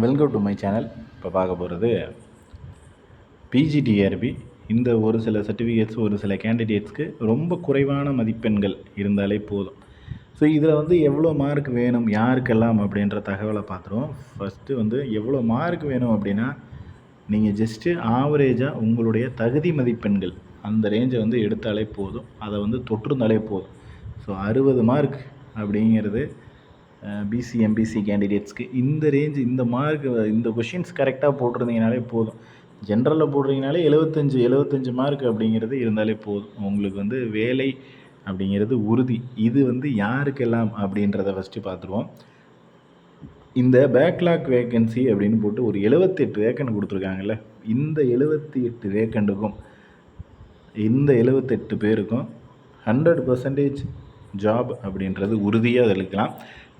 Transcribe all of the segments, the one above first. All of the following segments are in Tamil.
வெல்கம் டு மை சேனல் இப்போ பார்க்க போகிறது பிஜிடிஆர்பி இந்த ஒரு சில சர்டிஃபிகேட்ஸ் ஒரு சில கேண்டிடேட்ஸ்க்கு ரொம்ப குறைவான மதிப்பெண்கள் இருந்தாலே போதும். ஸோ இதில் வந்து எவ்வளோ மார்க் வேணும் யாருக்கெல்லாம் அப்படின்ற தகவலை பார்த்துருவோம். ஃபஸ்ட்டு வந்து எவ்வளோ மார்க் வேணும் அப்படின்னா நீங்கள் ஜஸ்ட்டு ஆவரேஜாக உங்களுடைய தகுதி மதிப்பெண்கள் அந்த ரேஞ்சை வந்து எடுத்தாலே போதும். அதை வந்து தொட்டிருந்தாலே போதும். ஸோ அறுபது மார்க் அப்படிங்கிறது பிசி எம்பிசி கேண்டிடேட்ஸ்க்கு இந்த ரேஞ்ச் இந்த மார்க் இந்த கொஷின்ஸ் கரெக்டாக போட்டிருந்தீங்கனாலே போதும். ஜென்ரலில் போடுறீங்கனாலே எழுபத்தஞ்சு எழுபத்தஞ்சு மார்க் அப்படிங்கிறது இருந்தாலே போதும். உங்களுக்கு வந்து வேலை அப்படிங்கிறது உறுதி. இது வந்து யாருக்கெல்லாம் அப்படின்றத ஃபஸ்ட்டு பார்த்துருவோம். இந்த பேக்லாக் வேக்கன்சி அப்படின்னு போட்டு ஒரு எழுபத்தெட்டு வேக்கண்ட் கொடுத்துருக்காங்கல்ல. இந்த எழுபத்தி எட்டு வேக்கண்ட்டுக்கும் இந்த எழுபத்தெட்டு பேருக்கும் ஹண்ட்ரட் பர்சன்டேஜ் ஜாப் அப்படின்றது உறுதியாக இருக்கலாம்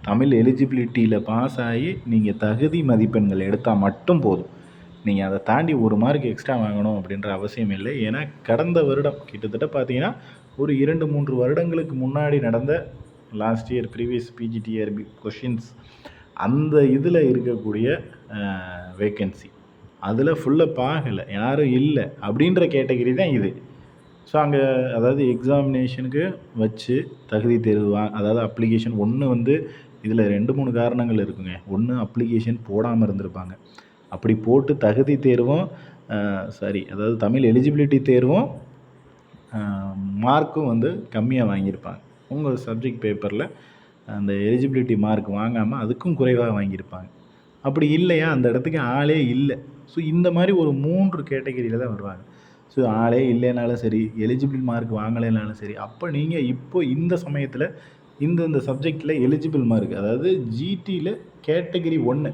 தமிழ் எலிஜிபிலிட்டியில் பாஸ் ஆகி நீங்கள் தகுதி மதிப்பெண்கள் எடுத்தால் மட்டும் போதும். நீங்கள் அதை தாண்டி ஒரு மார்க் எக்ஸ்ட்ரா வாங்கணும் அப்படின்ற அவசியம் இல்லை. ஏன்னா கடந்த வருடம் கிட்டத்தட்ட பார்த்தீங்கன்னா ஒரு இரண்டு மூன்று வருடங்களுக்கு முன்னாடி நடந்த last year previous PGTRB questions அந்த இதில் இருக்கக்கூடிய வேக்கன்சி அதில் ஃபுல்லாக பார்க்கலை. யாரும் இல்லை அப்படின்ற கேட்டகரி தான் இது. ஸோ அங்கே அதாவது எக்ஸாமினேஷனுக்கு வச்சு தகுதி தேர்வு வா அதாவது அப்ளிகேஷன் ஒன்று வந்து இதில் ரெண்டு மூணு காரணங்கள் இருக்குங்க. ஒன்று அப்ளிகேஷன் போடாமல் இருந்திருப்பாங்க. அப்படி போட்டு தகுதி தேர்வும் சாரி அதாவது தமிழ் எலிஜிபிலிட்டி தேர்வும் மார்க்கும் வந்து கம்மியாக வாங்கியிருப்பாங்க. உங்கள் சப்ஜெக்ட் பேப்பரில் அந்த எலிஜிபிலிட்டி மார்க் வாங்காமல் அதுக்கும் குறைவாக வாங்கியிருப்பாங்க. அப்படி இல்லையா? அந்த இடத்துக்கு ஆளே இல்லை. ஸோ இந்த மாதிரி ஒரு மூன்று கேட்டகரியில் தான் வருவாங்க. ஸோ ஆளே இல்லைனாலும் சரி எலிஜிபிள் மார்க் வாங்கலைனாலும் சரி அப்போ நீங்கள் இப்போ இந்த சமயத்தில் இந்த இந்த சப்ஜெக்டில் எலிஜிபிள் மார்க் அதாவது ஜிடியில் கேட்டகரி ஒன்று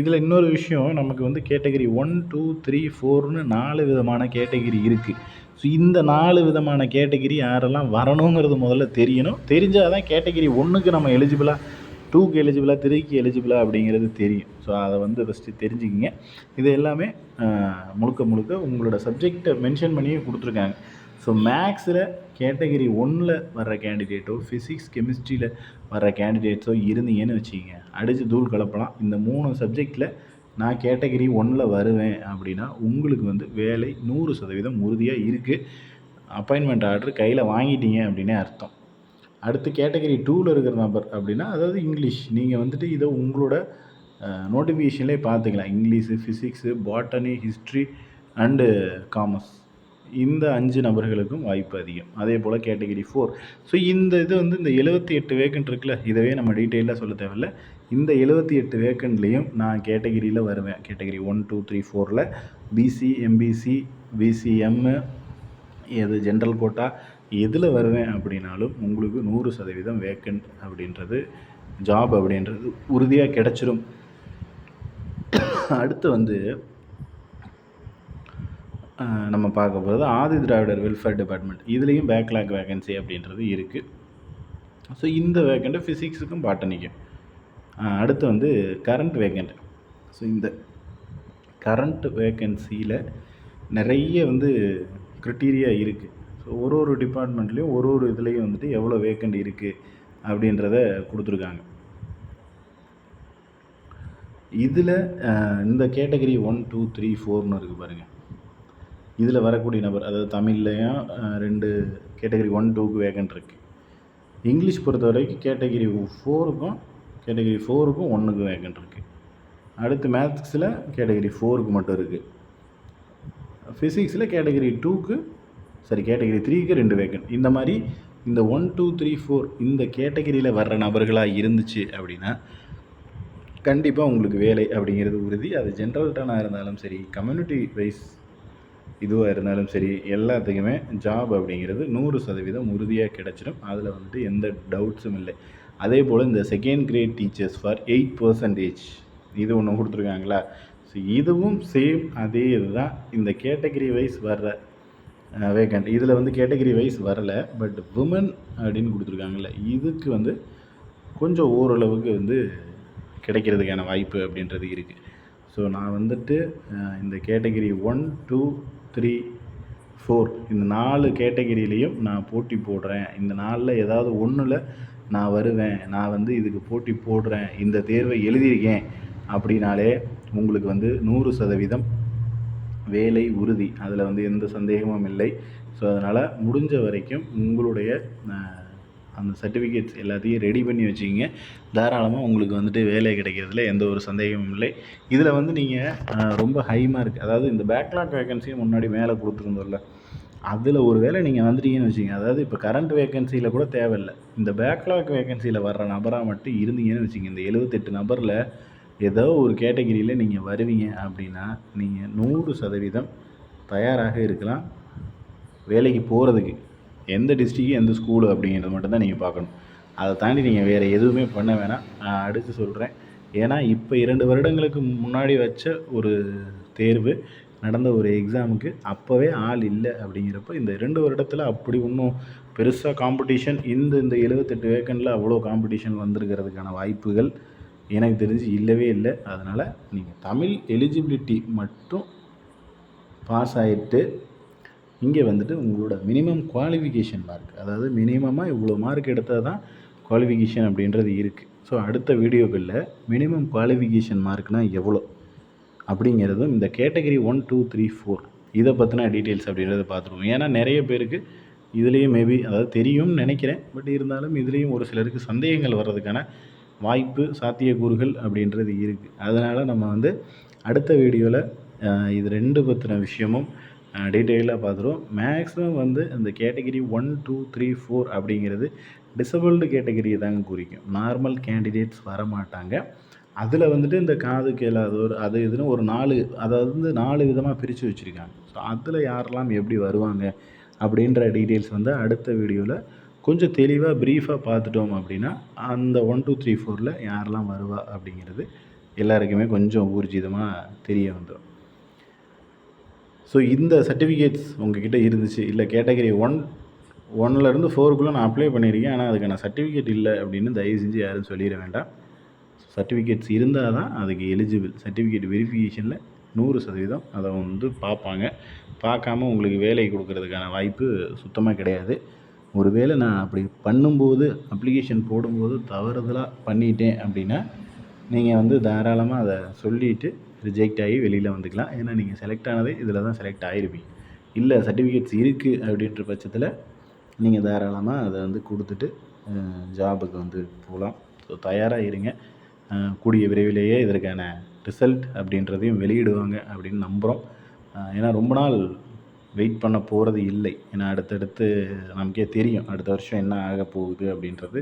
இதில் இன்னொரு விஷயம் நமக்கு வந்து கேட்டகரி ஒன் டூ த்ரீ ஃபோர்னு நாலு விதமான கேட்டகரி இருக்குது ஸோ இந்த நாலு விதமான கேட்டகரி யாரெல்லாம் வரணுங்கிறது முதல்ல தெரியணும். தெரிஞ்சால் தான் கேட்டகரி ஒன்றுக்கு நம்ம எலிஜிபிளாக டூக்கு எலிஜிபிளாக த்ரீக்கு எலிஜிபிளாக அப்படிங்கிறது தெரியும். ஸோ அதை வந்து ஃபஸ்ட்டு தெரிஞ்சுக்கிங்க. இது எல்லாமே முழுக்க முழுக்க உங்களோட சப்ஜெக்டை மென்ஷன் பண்ணியே கொடுத்துருக்காங்க. ஸோ மேக்ஸில் கேட்டகரி ஒன்றில் வர்ற கேண்டிடேட்டோ ஃபிசிக்ஸ் கெமிஸ்ட்ரியில் வர்ற கேண்டிடேட்ஸோ இருந்தீங்கன்னு வச்சுக்கிங்க. அடித்து தூள் கலப்பலாம். இந்த மூணு சப்ஜெக்டில் நான் கேட்டகரி ஒன்றில் வருவேன் அப்படின்னா உங்களுக்கு வந்து வேலை நூறு சதவீதம் உறுதியாக இருக்குது அப்பாயின்மெண்ட் ஆர்டர் கையில் வாங்கிட்டீங்க அப்படின்னே அர்த்தம். அடுத்து கேட்டகரி டூவில் இருக்கிற நபர் அப்படின்னா அதாவது இங்கிலீஷ். நீங்கள் வந்துட்டு இதை உங்களோட நோட்டிஃபிகேஷன்லேயே பார்த்துக்கலாம். English physics botany history and commerce இந்த அஞ்சு நபர்களுக்கும் வாய்ப்பு அதிகம். அதே போல் கேட்டகிரி ஃபோர் ஸோ இந்த இது வந்து இந்த எழுபத்தி எட்டு வேக்கண்ட் இருக்குல்ல இதவே நம்ம டீட்டெயிலாக சொல்ல தேவையில்ல. இந்த எழுபத்தி எட்டு வேக்கண்ட்லேயும் நான் கேட்டகிரியில் வருவேன். கேட்டகிரி ஒன் டூ த்ரீ ஃபோரில் பிசி எம்பிசி பிசிஎம்மு எது ஜென்ரல் கோட்டா எதில் வருவேன் அப்படின்னாலும் உங்களுக்கு நூறு சதவீதம் வேக்கண்ட் அப்படின்றது ஜாப் அப்படின்றது உறுதியாக கிடச்சிரும். அடுத்து வந்து நம்ம பார்க்க போகிறது ஆதி திராவிடர் வெல்ஃபேர் டிபார்ட்மெண்ட். இதுலேயும் பேக்லாக் வேகன்சி அப்படின்றது இருக்குது ஸோ இந்த வேக்கண்ட்டு ஃபிசிக்ஸுக்கும் பாட்டனிக்கும் அடுத்து வந்து கரண்ட் வேக்கண்ட் ஸோ இந்த கரண்ட் வேக்கன்சியில் நிறைய வந்து க்ரிட்டீரியா இருக்குது ஸோ ஒரு ஒரு டிபார்ட்மெண்ட்லேயும் ஒரு ஒரு இதுலேயும் வந்துட்டு எவ்வளோ வேக்கண்ட் இருக்குது அப்படின்றத கொடுத்துருக்காங்க. இதில் இந்த கேட்டகரி ஒன் டூ த்ரீ ஃபோர்னு இருக்குது பாருங்கள் இதில் வரக்கூடிய நபர் அதாவது தமிழ்லையும் ரெண்டு கேட்டகரி ஒன் டூக்கு வேகன்ட் இருக்குது இங்கிலீஷ் பொறுத்த வரைக்கும் கேட்டகரி ஃபோருக்கும் கேட்டகரி ஃபோருக்கும் ஒன்றுக்கும் வேகன்ட் இருக்குது அடுத்து மேத்ஸில் கேட்டகரி ஃபோருக்கு மட்டும் இருக்குது ஃபிசிக்ஸில் கேட்டகரி டூக்கு சாரி கேட்டகரி த்ரீக்கு ரெண்டு வேகன்ட் இந்த மாதிரி இந்த ஒன் டூ த்ரீ ஃபோர் இந்த கேட்டகரியில் வர்ற நபர்களாக இருந்துச்சு அப்படின்னா கண்டிப்பாக உங்களுக்கு வேலை அப்படிங்கிறது உறுதி. அது ஜென்ரல் டனாக இருந்தாலும் சரி கம்யூனிட்டி வைஸ் இதுவாக இருந்தாலும் சரி எல்லாத்துக்குமே ஜாப் அப்படிங்கிறது நூறு சதவீதம் உறுதியாக கிடச்சிடும் அதில் வந்துட்டு எந்த டவுட்ஸும் இல்லை. அதே போல் இந்த second grade teachers for eight percentage இது ஒன்று கொடுத்துருக்காங்களா? ஸோ இதுவும் சேம் அதே இதுதான். இந்த கேட்டகரி வைஸ் வர்ற வேகண்ட் இதில் வந்து கேட்டகரி வைஸ் வரலை பட் உமன் அப்படின்னு கொடுத்துருக்காங்கல்ல இதுக்கு வந்து கொஞ்சம் ஓரளவுக்கு வந்து கிடைக்கிறதுக்கான வாய்ப்பு அப்படின்றது இருக்குது ஸோ நான் வந்துட்டு இந்த category one two three four இந்த நாலு கேட்டகிரிலையும் நான் போட்டி போடுறேன். இந்த நாளில் ஏதாவது ஒன்றில் நான் வருவேன். நான் வந்து இதுக்கு போட்டி போடுறேன். இந்த தேர்வை எழுதியிருக்கேன். அப்படின்னாலே உங்களுக்கு வந்து நூறு சதவீதம் வேலை உறுதி. அதில் வந்து எந்த சந்தேகமும் இல்லை. ஸோ அதனால் முடிஞ்ச வரைக்கும் உங்களுடைய அந்த சர்டிஃபிகேட்ஸ் எல்லாத்தையும் ரெடி பண்ணி வச்சுக்கிங்க தாராளமாக உங்களுக்கு வந்துட்டு வேலை கிடைக்கிறதுல எந்த ஒரு சந்தேகமும் இல்லை. இதில் வந்து நீங்கள் ரொம்ப ஹை மார்க் அதாவது இந்த பேக்லாக் வேகன்சியும் முன்னாடி மேலே கொடுத்துருந்தோம்ல. அதில் ஒரு வேளை நீங்கள் வந்துட்டீங்கன்னு வச்சுங்க. அதாவது இப்போ கரண்ட் வேகன்சியில் கூட தேவையில்லை. இந்த பேக்லாக் வேகன்சியில் வர்ற நபராக மட்டும் இருந்தீங்கன்னு வச்சுங்க. இந்த எழுபத்தெட்டு நபரில் ஏதோ ஒரு கேட்டகிரியில் நீங்கள் வருவீங்க அப்படின்னா நீங்கள் நூறு சதவீதம் தயாராக இருக்கலாம். வேலைக்கு போகிறதுக்கு எந்த டிஸ்ட்ரிக்கு எந்த ஸ்கூலு அப்படிங்கிறது மட்டும்தான் நீங்கள் பார்க்கணும். அதை தாண்டி நீங்கள் வேறு எதுவுமே பண்ண வேணாம். நான் அடுத்து சொல்கிறேன் ஏன்னா இப்போ இரண்டு வருடங்களுக்கு முன்னாடி வச்ச ஒரு தேர்வு நடந்த ஒரு எக்ஸாமுக்கு அப்போவே ஆள் இல்லை அப்படிங்கிறப்ப இந்த ரெண்டு வருடத்தில் அப்படி ஒன்றும் பெருசாக காம்படிஷன் இந்த இந்த எழுபத்தெட்டு வேக்கண்டில் அவ்வளோ காம்படிஷன் வந்திருக்கிறதுக்கான வாய்ப்புகள் எனக்கு தெரிஞ்சு இல்லவே இல்லை. அதனால் நீங்கள் தமிழ் எலிஜிபிலிட்டி மட்டும் பாஸ் ஆகிட்டு இங்கே வந்துட்டு உங்களோட மினிமம் குவாலிஃபிகேஷன் மார்க் அதாவது மினிமமாக இவ்வளோ மார்க் எடுத்தால் தான் குவாலிஃபிகேஷன் அப்படின்றது இருக்குது ஸோ அடுத்த வீடியோக்களில் மினிமம் குவாலிஃபிகேஷன் மார்க்னால் எவ்வளோ அப்படிங்கிறதும் இந்த category one two three four இதை பற்றின டீட்டெயில்ஸ் அப்படின்றத பார்த்துருவோம். ஏன்னா நிறைய பேருக்கு இதுலேயும் மேபி அதாவது தெரியும்னு நினைக்கிறேன். பட் இருந்தாலும் இதுலேயும் ஒரு சிலருக்கு சந்தேகங்கள் வர்றதுக்கான வாய்ப்பு சாத்தியக்கூறுகள் அப்படின்றது இருக்குது அதனால் நம்ம வந்து அடுத்த வீடியோவில் இது ரெண்டு பற்றின விஷயமும் டீட்டெயிலாக பார்த்துருவோம். மேக்ஸிமம் வந்து இந்த category one two three four அப்படிங்கிறது டிசபிள்டு கேட்டகிரியை தாங்க குறிக்கும். நார்மல் கேண்டிடேட்ஸ் வரமாட்டாங்க. அதில் வந்துட்டு இந்த காது கேளாதோர் அது இதுன்னு ஒரு நாலு அதாவது வந்து நாலு விதமாக பிரித்து வச்சுருக்காங்க. ஸோ அதில் யாரெல்லாம் எப்படி வருவாங்க அப்படின்ற டீட்டெயில்ஸ் வந்து அடுத்த வீடியோவில் கொஞ்சம் தெளிவாக ப்ரீஃபாக பார்த்துட்டோம் அப்படின்னா அந்த ஒன் டூ த்ரீ ஃபோரில் யாரெல்லாம் வருவா அப்படிங்கிறது எல்லாருக்குமே கொஞ்சம் ஊர்ஜிதமாக தெரிய வந்துடும் ஸோ இந்த சர்டிஃபிகேட்ஸ் உங்ககிட்ட இருந்துச்சு இல்லை கேட்டகரி ஒன் ஒன்லேருந்து ஃபோருக்குள்ளே நான் அப்ளை பண்ணியிருக்கேன் ஆனால் அதுக்கான சர்டிஃபிகேட் இல்லை அப்படின்னு தயவு செஞ்சு யாரும் சொல்லிட வேண்டாம். சர்டிஃபிகேட்ஸ் இருந்தால் தான் அதுக்கு எலிஜிபிள் சர்டிஃபிகேட் வெரிஃபிகேஷனில் நூறு சதவீதம் அதை வந்து பார்ப்பாங்க. பார்க்காம உங்களுக்கு வேலை கொடுக்கறதுக்கான வாய்ப்பு சுத்தமாக கிடையாது. ஒரு வேளை நான் அப்படி பண்ணும்போது அப்ளிகேஷன் போடும்போது தவறுதலாக பண்ணிட்டேன் அப்படின்னா நீங்கள் வந்து தாராளமாக அதை சொல்லிவிட்டு ரிஜெக்ட் ஆகி வெளியில் வந்துக்கலாம். ஏன்னா நீங்கள் செலக்ட் ஆனதே இதில் தான் செலக்ட் ஆகிருப்பீங்க இல்லை சர்டிஃபிகேட்ஸ் இருக்குது அப்படின்ற பட்சத்தில் நீங்கள் தாராளமாக அதை வந்து கொடுத்துட்டு ஜாபுக்கு வந்து போகலாம். ஸோ தயாராக இருங்க. கூடிய விரைவிலேயே இதற்கான ரிசல்ட் அப்படின்றதையும் வெளியிடுவாங்க அப்படின்னு நம்புகிறோம் ஏன்னா ரொம்ப நாள் வெயிட் பண்ண போகிறது இல்லை. ஏன்னா அடுத்தடுத்து நமக்கே தெரியும். அடுத்த வருஷம் என்ன ஆக போகுது அப்படின்றது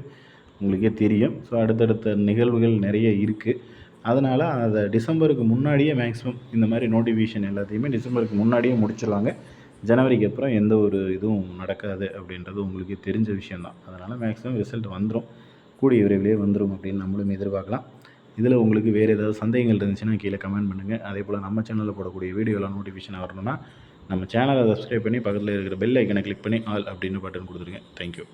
உங்களுக்கே தெரியும். ஸோ அடுத்தடுத்த நிகழ்வுகள் நிறைய இருக்குது அதனால் அதை டிசம்பருக்கு முன்னாடியே மேக்ஸிமம் இந்த மாதிரி நோட்டிஃபிகேஷன் எல்லாத்தையுமே டிசம்பருக்கு முன்னாடியே முடிச்சிடலாங்க ஜனவரிக்கு அப்புறம் எந்த ஒரு இதுவும் நடக்காது அப்படின்றது உங்களுக்கு தெரிஞ்ச விஷயந்தான் அதனால் மேக்ஸிமம் ரிசல்ட் வந்துடும் கூடிய விரைவிலே வந்துடும் அப்படின்னு நம்மளும் எதிர்பார்க்கலாம். இதில் உங்களுக்கு வேறு ஏதாவது சந்தேகங்கள் இருந்துச்சுன்னா கீழே கமெண்ட் பண்ணுங்கள் அதே போல் நம்ம சேனலில் போடக்கூடிய வீடியோலாம் நோட்டிஃபிகேஷன் வரணும்னா நம்ம சேனலை சப்ஸ்கிரைப் பண்ணி பக்கத்தில் இருக்கிற பெல் ஐக்கனை கிளிக் பண்ணி ஆல் அப்படின்னு பட்டன் கொடுத்துருங்க தேங்க்யூ